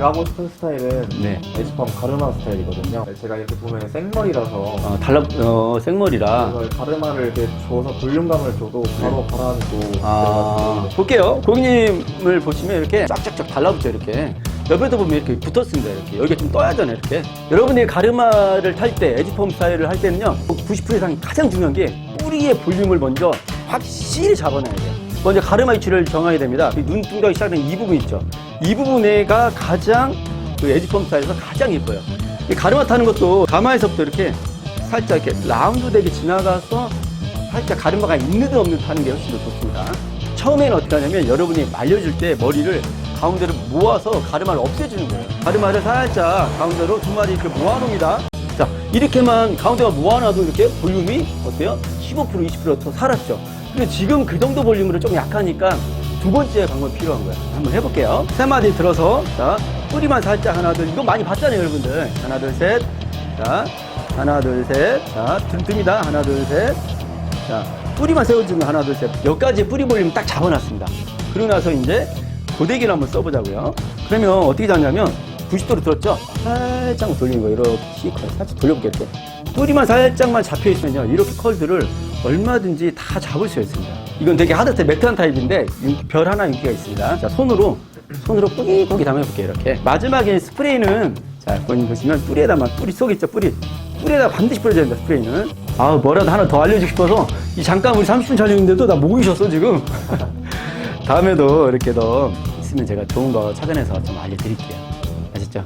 제가 하고 싶은 스타일은 네. 에지펌 가르마 스타일이거든요. 네, 제가 이렇게 보면 생머리라서 어, 달라, 어, 생머리라. 그래서 가르마를 이렇게 줘서 볼륨감을 줘도 바로 가라앉고 아, 볼게요. 고객님을 보시면 이렇게 쫙쫙쫙 달라붙죠, 이렇게. 옆에도 보면 이렇게 붙었습니다, 이렇게. 여기가 좀 떠야잖아요, 이렇게. 여러분이 가르마를 탈 때, 에지펌 스타일을 할 때는요, 90% 이상 가장 중요한 게 뿌리의 볼륨을 먼저 확실히 잡아놔야 돼요. 먼저 가르마 위치를 정해야 됩니다. 이 눈동자가 시작되는 이 부분 있죠. 이 부분에가 가장 그 에지펌 스타일에서 가장 예뻐요. 이 가르마 타는 것도 가마에서부터 이렇게 살짝 이렇게 라운드 되게 지나가서 살짝 가르마가 있는 듯 없는 듯 하는 게 훨씬 더 좋습니다. 처음에는 어떻게 하냐면 여러분이 말려줄 때 머리를 가운데로 모아서 가르마를 없애주는 거예요. 가르마를 살짝 가운데로 두 마리 이렇게 모아놓습니다. 자, 이렇게만 가운데만 모아놔도 이렇게 볼륨이 어때요? 15% 20%더 살았죠. 근데 지금 그 정도 볼륨으로 좀 약하니까 두 번째 방법이 필요한 거예요. 한번 해볼게요. 세 마디 들어서, 자, 뿌리만 살짝 하나, 둘, 이거 많이 봤잖아요, 여러분들. 하나, 둘, 셋. 자, 하나, 둘, 셋. 자, 등 듭니다. 하나, 둘, 셋. 자, 뿌리만 세워주면 하나, 둘, 셋. 여기까지 뿌리 볼륨 딱 잡아놨습니다. 그러고 나서 이제 고데기를 한번 써보자고요. 그러면 어떻게 잡냐면 90도로 들었죠? 살짝 돌리는 거예요. 이렇게 살짝. 또. 뿌리만 살짝만 잡혀있으면요. 이렇게 컬들을 얼마든지 다 잡을 수 있습니다. 이건 되게 하드테 매트한 타입인데 윤- 별 하나 인기가 있습니다. 자, 손으로 손으로 뿌리뿌리 담아볼게요. 이렇게. 마지막에 스프레이는 자, 본인 보시면 뿌리에다만 뿌리 속 있죠? 뿌리. 뿌리에다 반드시 뿌려야 된다, 스프레이는. 아, 뭐라도 하나 더 알려주고 싶어서 이 잠깐 우리 30분 촬영인데도 나 목이 셨어, 지금. 다음에도 이렇게 더 있으면 제가 좋은 거 찾아내서 좀 알려드릴게요. 아셨죠?